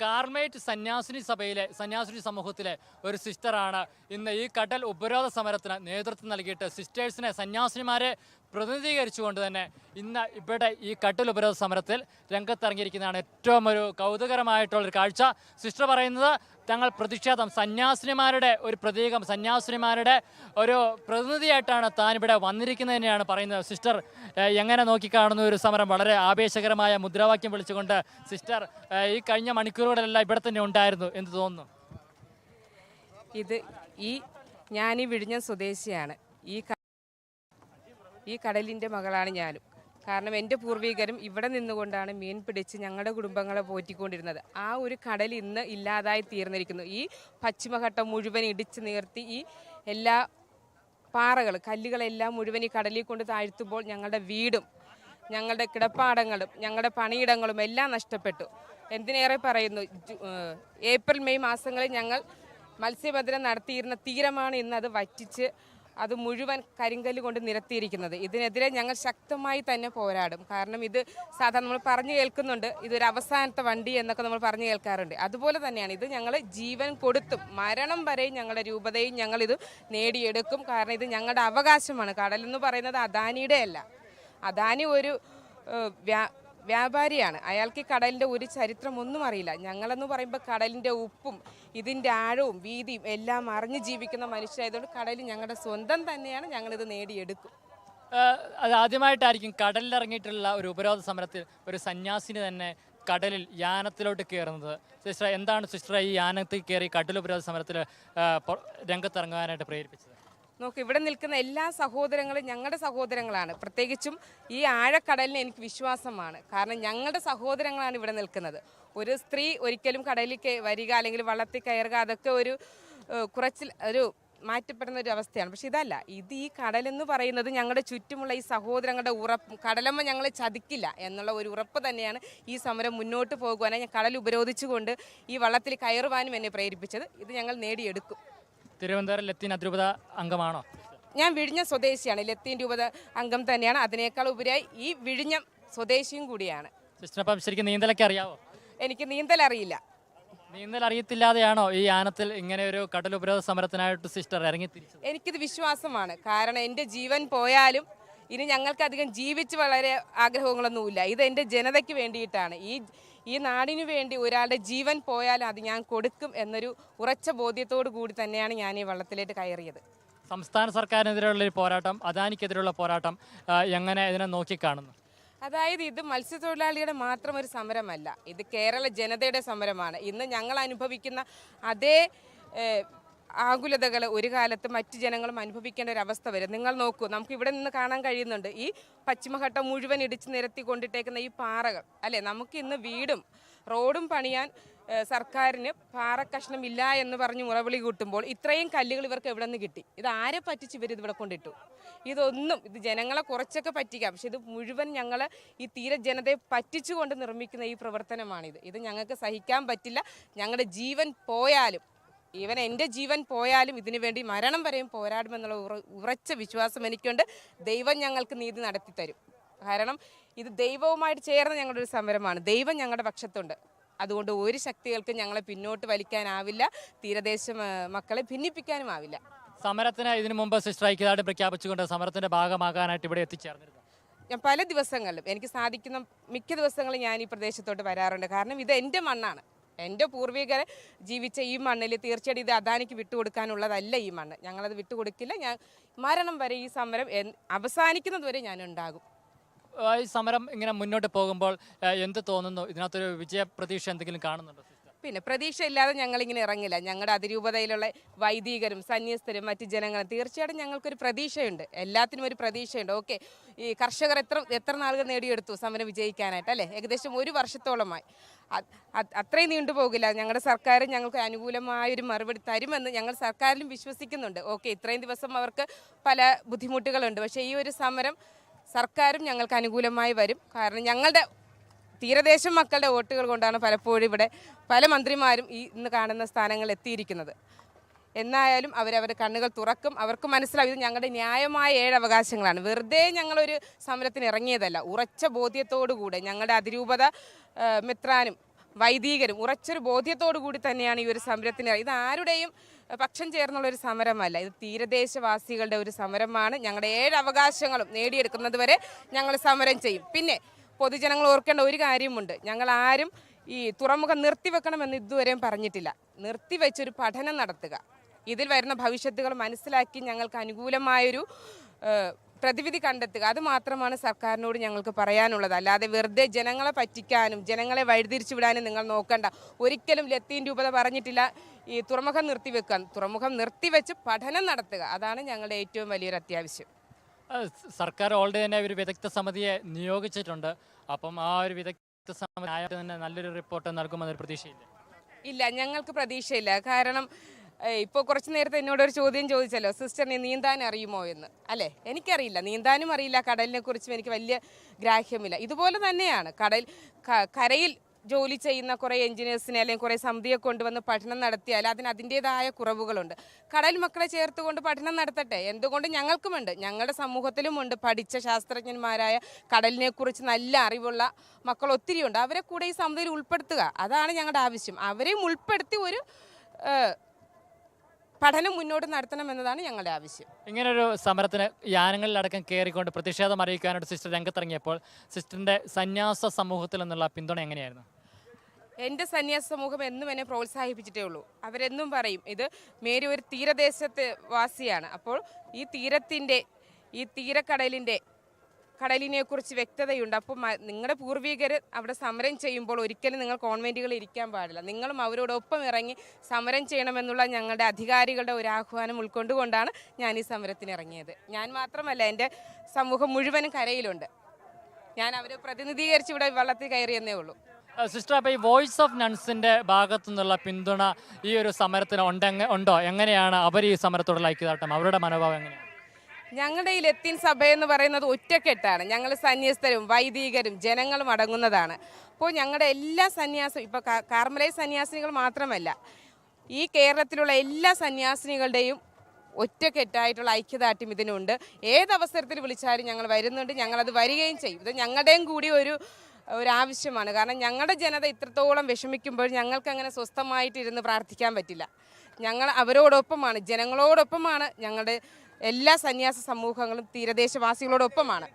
Carmate സന്യാസിനി സഭയിലെ സന്യാസിനി സമൂഹത്തിലെ ഒരു സിസ്റ്ററാണ് ഇന്ന് ഈ കടൽ ഉപരോധ സമരത്തിന് നേതൃത്വം നൽകിയിട്ട് സിസ്റ്റേഴ്സിനെ സന്യാസിനിമാരെ പ്രതിനിധീകരിച്ചുകൊണ്ട് തന്നെ ഇന്ന് ഇവിടെ ഈ കട്ടൽ ഉപരോധ സമരത്തിൽ രംഗത്തിറങ്ങിയിരിക്കുന്നതാണ് ഏറ്റവും ഒരു കൗതുകരമായിട്ടുള്ളൊരു കാഴ്ച. സിസ്റ്റർ പറയുന്നത് തങ്ങൾ പ്രതിഷേധം സന്യാസിനിമാരുടെ ഒരു പ്രതീകം സന്യാസിനിമാരുടെ ഒരു പ്രതിനിധിയായിട്ടാണ് താനിവിടെ ഇവിടെ വന്നിരിക്കുന്നത് പറയുന്നത്. സിസ്റ്റർ എങ്ങനെ നോക്കിക്കാണുന്ന? ഒരു സമരം വളരെ ആവേശകരമായ മുദ്രാവാക്യം വിളിച്ചുകൊണ്ട് സിസ്റ്റർ ഈ കഴിഞ്ഞ മണിക്കൂറുകളിലെല്ലാം ഇവിടെ തന്നെ ഉണ്ടായിരുന്നു എന്ന് തോന്നുന്നു. ഇത് ഈ ഞാൻ ഈ വിഴിഞ്ഞം സ്വദേശിയാണ്. ഈ ഈ കടലിന്റെ മകളാണ് ഞാനും. കാരണം എന്റെ പൂർവികരും ഇവിടെ നിന്നുകൊണ്ടാണ് മീൻ പിടിച്ച് ഞങ്ങളുടെ കുടുംബങ്ങളെ പോറ്റിക്കൊണ്ടിരുന്നത്. ആ ഒരു കടൽ ഇന്ന് ഇല്ലാതായി തീർന്നിരിക്കുന്നു. ഈ പശ്ചിമഘട്ടം മുഴുവൻ ഇടിച്ചു നിർത്തി ഈ എല്ലാ പാറകൾ കല്ലുകളെല്ലാം മുഴുവൻ ഈ കടലിൽ കൊണ്ട് താഴ്ത്തുമ്പോൾ ഞങ്ങളുടെ വീടും ഞങ്ങളുടെ കിടപ്പാടങ്ങളും ഞങ്ങളുടെ പണിയിടങ്ങളും എല്ലാം നഷ്ടപ്പെട്ടു. എന്തിനേറെ പറയുന്നു? ഏപ്രിൽ മെയ് മാസങ്ങളിൽ ഞങ്ങൾ മത്സ്യബന്ധനം നടത്തിയിരുന്ന തീരമാണ് ഇന്ന് അത് വറ്റിച്ച് അത് മുഴുവൻ കരിങ്കല്ല് കൊണ്ട് നിരത്തിയിരിക്കുന്നത്. ഇതിനെതിരെ ഞങ്ങൾ ശക്തമായി തന്നെ പോരാടും. കാരണം ഇത് സാധാരണ നമ്മൾ പറഞ്ഞു കേൾക്കുന്നുണ്ട് ഇതൊരു അവസാനത്തെ വണ്ടി എന്നൊക്കെ നമ്മൾ പറഞ്ഞു കേൾക്കാറുണ്ട്. അതുപോലെ തന്നെയാണ് ഇത് ഞങ്ങൾ ജീവൻ കൊടുത്തും മരണം വരെയും ഞങ്ങളുടെ രൂപതയും ഞങ്ങൾ ഇത് നേടിയെടുക്കും. കാരണം ഇത് ഞങ്ങളുടെ അവകാശമാണ്. കടലെന്ന് പറയുന്നത് അദാനിയുടെ അല്ല അദാനി ഒരു വ്യാപാരിയാണ്. അയാൾക്ക് കടലിന്റെ ഒരു ചരിത്രമൊന്നും അറിയില്ല. ഞങ്ങളെന്ന് പറയുമ്പോൾ കടലിന്റെ ഉപ്പും ഇതിന്റെ ആഴവും വീതിയും എല്ലാം അറിഞ്ഞ് ജീവിക്കുന്ന മനുഷ്യരായതുകൊണ്ട് കടൽ ഞങ്ങളുടെ സ്വന്തം തന്നെയാണ് ഞങ്ങളിത് നേടിയെടുക്കും. അത് ആദ്യമായിട്ടായിരിക്കും കടലിലിറങ്ങിയിട്ടുള്ള ഒരു ഉപരോധ സമരത്തിൽ ഒരു സന്യാസിനി തന്നെ കടലിൽ യാനത്തിലോട്ട് കയറുന്നത്. സിസ്റ്റർ എന്താണ് സിസ്റ്റർ ഈ യാനത്തിൽ കയറി കടൽ ഉപരോധ സമരത്തിൽ രംഗത്തിറങ്ങാനായിട്ട് പ്രേരിപ്പിച്ചത്? നോക്ക് ഇവിടെ നിൽക്കുന്ന എല്ലാ സഹോദരങ്ങളും ഞങ്ങളുടെ സഹോദരങ്ങളാണ്. പ്രത്യേകിച്ചും ഈ ആഴക്കടലിന് എനിക്ക് വിശ്വാസമാണ്. കാരണം ഞങ്ങളുടെ സഹോദരങ്ങളാണ് ഇവിടെ നിൽക്കുന്നത്. ഒരു സ്ത്രീ ഒരിക്കലും കടലിൽ വരിക അല്ലെങ്കിൽ വള്ളത്തിൽ കയറുക അതൊക്കെ ഒരു കുറച്ച് കുറച്ചിൽ ഒരു മാറ്റപ്പെടുന്ന ഒരു അവസ്ഥയാണ്. പക്ഷെ ഇതല്ല ഇത് ഈ കടലെന്ന് പറയുന്നത് ഞങ്ങളുടെ ചുറ്റുമുള്ള ഈ സഹോദരങ്ങളുടെ ഉറപ്പ് കടലമ്മ ഞങ്ങളെ ചതിക്കില്ല എന്നുള്ള ഒരു ഉറപ്പ് തന്നെയാണ് ഈ സമരം മുന്നോട്ട് പോകുവാനായി ഞാൻ കടൽ ഉപരോധിച്ചുകൊണ്ട് ഈ വള്ളത്തിൽ കയറുവാനും എന്നെ പ്രേരിപ്പിച്ചത്. ഇത് ഞങ്ങൾ നേടിയെടുക്കും. തിരുവനന്തപുരം ലത്തീൻ അതിരൂപത അംഗമാണോ? ഞാൻ വിഴിഞ്ഞം സ്വദേശിയാണ്. ലത്തീൻ രൂപത അംഗം തന്നെയാണ്. അതിനേക്കാൾ ഉപരിയായി ഈ വിഴിഞ്ഞം സ്വദേശിയും കൂടിയാണ്. ശരിക്കും നീന്തലൊക്കെ അറിയാവോ? എനിക്ക് നീന്തൽ അറിയില്ല. നീന്തൽ അറിയത്തില്ലാതെയാണോ ഈ യാനത്തിൽ ഇങ്ങനെ ഒരു കടൽ ഉപരോധ സമരത്തിനായിട്ട് സിസ്റ്റർ ഇറങ്ങി തിരിച്ചത്? എനിക്കിത് വിശ്വാസമാണ്. കാരണം എന്റെ ജീവൻ പോയാലും ഇനി ഞങ്ങൾക്ക് അധികം ജീവിച്ച് വളരെ ആഗ്രഹങ്ങളൊന്നുമില്ല. ഇത് എന്റെ ജനതയ്ക്ക് വേണ്ടിയിട്ടാണ്. ഈ ഈ നാടിനു വേണ്ടി ഒരാളുടെ ജീവൻ പോയാൽ അത് ഞാൻ കൊടുക്കും എന്നൊരു ഉറച്ച ബോധ്യത്തോടു കൂടി തന്നെയാണ് ഞാൻ ഈ വള്ളത്തിലേക്ക് കയറിയത്. സംസ്ഥാന സർക്കാരിനെതിരെയുള്ള ഒരു പോരാട്ടം അദാനിക്കെതിരെയുള്ള പോരാട്ടം എങ്ങനെ ഇതിനെ നോക്കിക്കാണുന്നു? അതായത് ഇത് മത്സ്യത്തൊഴിലാളിയുടെ മാത്രം ഒരു സമരമല്ല. ഇത് കേരള ജനതയുടെ സമരമാണ്. ഇന്ന് ഞങ്ങൾ അനുഭവിക്കുന്ന അതേ ആകുലതകൾ ഒരു കാലത്ത് മറ്റു ജനങ്ങളും അനുഭവിക്കേണ്ട ഒരു അവസ്ഥ വരും. നിങ്ങൾ നോക്കൂ നമുക്ക് ഇവിടെ നിന്ന് കാണാൻ കഴിയുന്നുണ്ട് ഈ പശ്ചിമഘട്ടം മുഴുവൻ ഇടിച്ച് നിരത്തി കൊണ്ടിട്ടേക്കുന്ന ഈ പാറകൾ. അല്ലെ? നമുക്ക് ഇന്ന് വീടും റോഡും പണിയാൻ സർക്കാരിന് പാറക്കഷ്ണം ഇല്ല എന്ന് പറഞ്ഞ് മുറവിളി കൂട്ടുമ്പോൾ ഇത്രയും കല്ലുകൾ ഇവർക്ക് എവിടെ നിന്ന് കിട്ടി? ഇത് ആരെ പറ്റിച്ച് ഇവർ ഇതിവിടെ കൊണ്ടിട്ടു? ഇതൊന്നും ഇത് ജനങ്ങളെ കുറച്ചൊക്കെ പറ്റിക്കാം. പക്ഷെ ഇത് മുഴുവൻ ഞങ്ങൾ ഈ തീരെ ജനതയെ പറ്റിച്ചുകൊണ്ട് നിർമ്മിക്കുന്ന ഈ പ്രവർത്തനമാണിത്. ഇത് ഞങ്ങൾക്ക് സഹിക്കാൻ പറ്റില്ല. ഞങ്ങളുടെ ജീവൻ പോയാലും ഈവൻ എന്റെ ജീവൻ പോയാലും ഇതിനു വേണ്ടി മരണം വരെയും പോരാടുമെന്നുള്ള ഉറ- ഉറച്ച വിശ്വാസം എനിക്കുണ്ട്. ദൈവം ഞങ്ങൾക്ക് നീതി നടത്തി തരും കാരണം ഇത് ദൈവവുമായിട്ട് ചേർന്ന ഞങ്ങളുടെ ഒരു സമരമാണ്. ദൈവം ഞങ്ങളുടെ പക്ഷത്തുണ്ട്. അതുകൊണ്ട് ഒരു ശക്തികൾക്ക് ഞങ്ങളെ പിന്നോട്ട് വലിക്കാനാവില്ല. തീരദേശം മക്കളെ ഭിന്നിപ്പിക്കാനും ആവില്ല. സമരത്തിന് ഇതിനു മുമ്പ് സിസ്റ്റർ ഐക്യദാർഢ്യം പ്രഖ്യാപിച്ചുകൊണ്ട് സമരത്തിന്റെ ഭാഗമാകാനായിട്ട് ഇവിടെ എത്തിച്ചേർന്നിരുന്നു ഞാൻ പല ദിവസങ്ങളിലും എനിക്ക് സാധിക്കുന്ന മിക്ക ദിവസങ്ങളും ഞാൻ ഈ പ്രദേശത്തോട്ട് വരാറുണ്ട്. കാരണം ഇത് എന്റെ മണ്ണാണ്. എന്റെ പൂർവികരെ ജീവിച്ച ഈ മണ്ണിൽ തീർച്ചയായിട്ടും ഇത് അദാനിക്ക് വിട്ടുകൊടുക്കാനുള്ളതല്ല ഈ മണ്ണ്. ഞങ്ങളത് വിട്ടുകൊടുക്കില്ല. ഞാൻ മരണം വരെ ഈ സമരം അവസാനിക്കുന്നത് വരെ ഞാൻ ഉണ്ടാകും. ഈ സമരം ഇങ്ങനെ മുന്നോട്ട് പോകുമ്പോൾ എന്ത് തോന്നുന്നു? ഇതിനകത്തൊരു വിജയപ്രതീക്ഷ എന്തെങ്കിലും കാണുന്നുണ്ടോ? പിന്നെ പ്രതീക്ഷയില്ലാതെ ഞങ്ങളിങ്ങനെ ഇറങ്ങില്ല. ഞങ്ങളുടെ അതിരൂപതയിലുള്ള വൈദികരും സന്യസ്തരും മറ്റ് ജനങ്ങളും തീർച്ചയായിട്ടും ഞങ്ങൾക്കൊരു പ്രതീക്ഷയുണ്ട്. എല്ലാത്തിനും ഒരു പ്രതീക്ഷയുണ്ട്. ഓക്കെ ഈ കർഷകർ എത്ര എത്ര നാളുകൾ നേടിയെടുത്തു സമരം വിജയിക്കാനായിട്ട് അല്ലേ? ഏകദേശം ഒരു വർഷത്തോളമായി. അത്രയും നീണ്ടു നീണ്ടുപോകില്ല ഞങ്ങളുടെ സർക്കാർ ഞങ്ങൾക്ക് അനുകൂലമായ ഒരു മറുപടി തരുമെന്ന് ഞങ്ങൾ സർക്കാരിലും വിശ്വസിക്കുന്നുണ്ട്. ഓക്കെ ഇത്രയും ദിവസം അവർക്ക് പല ബുദ്ധിമുട്ടുകളുണ്ട്. പക്ഷേ ഈ ഒരു സമരം സർക്കാരും ഞങ്ങൾക്ക് അനുകൂലമായി വരും. കാരണം ഞങ്ങളുടെ തീരദേശം മക്കളുടെ വോട്ടുകൾ കൊണ്ടാണ് പലപ്പോഴും ഇവിടെ പല മന്ത്രിമാരും ഈ ഇന്ന് കാണുന്ന സ്ഥാനങ്ങളിൽ എത്തിയിരിക്കുന്നത്. എന്നായാലും അവരവരുടെ കണ്ണുകൾ തുറക്കും. അവർക്ക് മനസ്സിലാവും ഇത് ഞങ്ങളുടെ ന്യായമായ ഏഴ് അവകാശങ്ങളാണ് വെറുതെ ഞങ്ങളൊരു സമരത്തിന് ഇറങ്ങിയതല്ല. ഉറച്ച ബോധ്യത്തോടുകൂടെ ഞങ്ങളുടെ അതിരൂപത മെത്രാനും വൈദികരും ഉറച്ചൊരു ബോധ്യത്തോടു കൂടി തന്നെയാണ് ഈ ഒരു സമരത്തിന് ഇത് ആരുടെയും പക്ഷം ചേർന്നുള്ള ഒരു സമരമല്ല. ഇത് തീരദേശവാസികളുടെ ഒരു സമരമാണ്. ഞങ്ങളുടെ ഏഴ് അവകാശങ്ങളും നേടിയെടുക്കുന്നത് വരെ ഞങ്ങൾ സമരം ചെയ്യും. പിന്നെ പൊതുജനങ്ങൾ ഓർക്കേണ്ട ഒരു കാര്യമുണ്ട്. ഞങ്ങൾ ആരും ഈ തുറമുഖം നിർത്തിവെക്കണമെന്ന് ഇതുവരെയും പറഞ്ഞിട്ടില്ല. നിർത്തിവെച്ചൊരു പഠനം നടത്തുക. ഇതിൽ വരുന്ന ഭവിഷ്യത്തുകൾ മനസ്സിലാക്കി ഞങ്ങൾക്ക് അനുകൂലമായൊരു പ്രതിവിധി കണ്ടെത്തുക. അത് മാത്രമാണ് സർക്കാരിനോട് ഞങ്ങൾക്ക് പറയാനുള്ളത്. അല്ലാതെ വെറുതെ ജനങ്ങളെ പറ്റിക്കാനും ജനങ്ങളെ വഴിതിരിച്ചു വിടാനും നിങ്ങൾ നോക്കണ്ട. ഒരിക്കലും ലത്തീൻ രൂപത പറഞ്ഞിട്ടില്ല ഈ തുറമുഖം നിർത്തിവെക്കാൻ. തുറമുഖം നിർത്തിവെച്ച് പഠനം നടത്തുക. അതാണ് ഞങ്ങളുടെ ഏറ്റവും വലിയൊരു അത്യാവശ്യം. സർക്കാർ ഓൾറെഡി തന്നെ ഒരു വിദഗ്ധ സമിതിയെ നിയോഗിച്ചിട്ടുണ്ട്. അപ്പം ആ ഒരു വിദഗ്ധ സമിതി ആയിട്ട് തന്നെ നല്ലൊരു റിപ്പോർട്ട് നൽകുമെന്നൊരു പ്രതീക്ഷയില്ല. ഇല്ല ഞങ്ങൾക്ക് പ്രതീക്ഷയില്ല. കാരണം ഇപ്പോൾ കുറച്ച് നേരത്തെ എന്നോട് ഒരു ചോദ്യം ചോദിച്ചല്ലോ സിസ്റ്ററിനെ നീന്താൻ അറിയുമോ എന്ന്? അല്ലേ? എനിക്കറിയില്ല. നീന്താനും അറിയില്ല. കടലിനെ കുറിച്ചും എനിക്ക് വലിയ ഗ്രാഹ്യമില്ല. ഇതുപോലെ തന്നെയാണ്. കടൽ കരയിൽ ജോലി ചെയ്യുന്ന കുറേ എഞ്ചിനീയേഴ്സിനെ അല്ലെങ്കിൽ കുറേ സമിതിയെ കൊണ്ടുവന്ന് പഠനം നടത്തിയാൽ അതിന് അതിന്റെതായ കുറവുകളുണ്ട്. കടൽ മക്കളെ ചേർത്തുകൊണ്ട് പഠനം നടത്തട്ടെ? എന്തുകൊണ്ട് ഞങ്ങൾക്കുമുണ്ട്. ഞങ്ങളുടെ സമൂഹത്തിലുമുണ്ട് പഠിച്ച ശാസ്ത്രജ്ഞന്മാരായ കടലിനെ കുറിച്ച് നല്ല അറിവുള്ള മക്കൾ ഒത്തിരിയുണ്ട്. അവരെ കൂടെ ഈ സമിതിയിൽ ഉൾപ്പെടുത്തുക. അതാണ് ഞങ്ങളുടെ ആവശ്യം. അവരെയും ഉൾപ്പെടുത്തി ഒരു പഠനം മുന്നോട്ട് നടത്തണം എന്നതാണ് ഞങ്ങളുടെ ആവശ്യം. ഇങ്ങനൊരു സമരത്തിന് യാനങ്ങളിലടക്കം കയറിക്കൊണ്ട് പ്രതിഷേധം അറിയിക്കാനായിട്ട് സിസ്റ്റർ രംഗത്തിറങ്ങിയപ്പോൾ സിസ്റ്ററിന്റെ സന്യാസ സമൂഹത്തിൽ നിന്നുള്ള പിന്തുണ എങ്ങനെയായിരുന്നു? എന്റെ സന്യാസ സമൂഹം എന്നും എന്നെ പ്രോത്സാഹിപ്പിച്ചിട്ടേ ഉള്ളൂ. അവരെന്നും പറയും ഇത് മേരി ഒരു തീരദേശത്തെ വാസിയാണ്. അപ്പോൾ ഈ തീരത്തിന്റെ ഈ തീരക്കടലിന്റെ കടലിനെ കുറിച്ച് വ്യക്തതയുണ്ട്. അപ്പോൾ നിങ്ങളുടെ പൂർവികർ അവിടെ സമരം ചെയ്യുമ്പോൾ ഒരിക്കലും നിങ്ങൾ കോൺവെന്റുകളിൽ ഇരിക്കാൻ പാടില്ല. നിങ്ങളും അവരോടൊപ്പം ഇറങ്ങി സമരം ചെയ്യണമെന്നുള്ള ഞങ്ങളുടെ അധികാരികളുടെ ഒരു ആഹ്വാനം ഉൾക്കൊണ്ടുകൊണ്ടാണ് ഞാൻ ഈ സമരത്തിന് ഇറങ്ങിയത്. ഞാൻ മാത്രമല്ല എന്റെ സമൂഹം മുഴുവനും കരയിലുണ്ട്. ഞാൻ അവരെ പ്രതിനിധീകരിച്ച് ഇവിടെ വള്ളത്തിൽ കയറിയെന്നേ ഉള്ളൂ. സിസ്റ്റർ അപ്പോൾ ഈ വോയിസ് ഓഫ് നൺസിന്റെ ഭാഗത്തു നിന്നുള്ള പിന്തുണ ഈ ഒരു സമരത്തിന് ഉണ്ടെങ്ങ ഉണ്ടോ? എങ്ങനെയാണ് അവർ ഈ സമരത്തോടുള്ള ഐക്യദാട്ടം അവരുടെ മനോഭാവം എങ്ങനെയാണ്? ഞങ്ങളുടെ ഈ ലത്തീൻ സഭ എന്ന് പറയുന്നത് ഒറ്റക്കെട്ടാണ്. ഞങ്ങൾ സന്യസ്തരും വൈദികരും ജനങ്ങളും അടങ്ങുന്നതാണ്. അപ്പോൾ ഞങ്ങളുടെ എല്ലാ സന്യാസം ഇപ്പോൾ കാർമലൈ സന്യാസിനികൾ മാത്രമല്ല ഈ കേരളത്തിലുള്ള എല്ലാ സന്യാസിനികളുടെയും ഒറ്റക്കെട്ടായിട്ടുള്ള ഐക്യദാർഢ്യം ഇതിനുണ്ട്. ഏതവസരത്തിൽ വിളിച്ചാലും ഞങ്ങൾ വരുന്നുണ്ട്. ഞങ്ങളത് വരികയും ചെയ്യും. ഇത് ഞങ്ങളുടെയും കൂടി ഒരു ഒരു ആവശ്യമാണ് കാരണം ഞങ്ങളുടെ ജനത ഇത്രത്തോളം വിഷമിക്കുമ്പോൾ ഞങ്ങൾക്ക് അങ്ങനെ സ്വസ്ഥമായിട്ട് ഇരുന്ന് പ്രാർത്ഥിക്കാൻ പറ്റില്ല. ഞങ്ങൾ അവരോടൊപ്പമാണ് ജനങ്ങളോടൊപ്പമാണ് ഞങ്ങളുടെ എല്ലാ സന്യാസ സമൂഹങ്ങളും തീരദേശവാസികളോടൊപ്പമാണ്.